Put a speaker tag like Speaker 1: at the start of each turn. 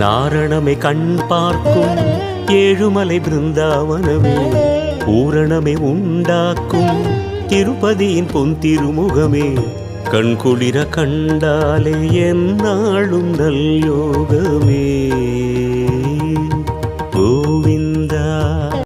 Speaker 1: நாரணமே கண் பார்க்கும் ஏழுமலை பிருந்தாவனமே. பூரணமே உண்டாக்கும் திருப்பதியின் பொன் திருமுகமே. கண்குளிர கண்டாலே என்னாலும் நல் யோகமே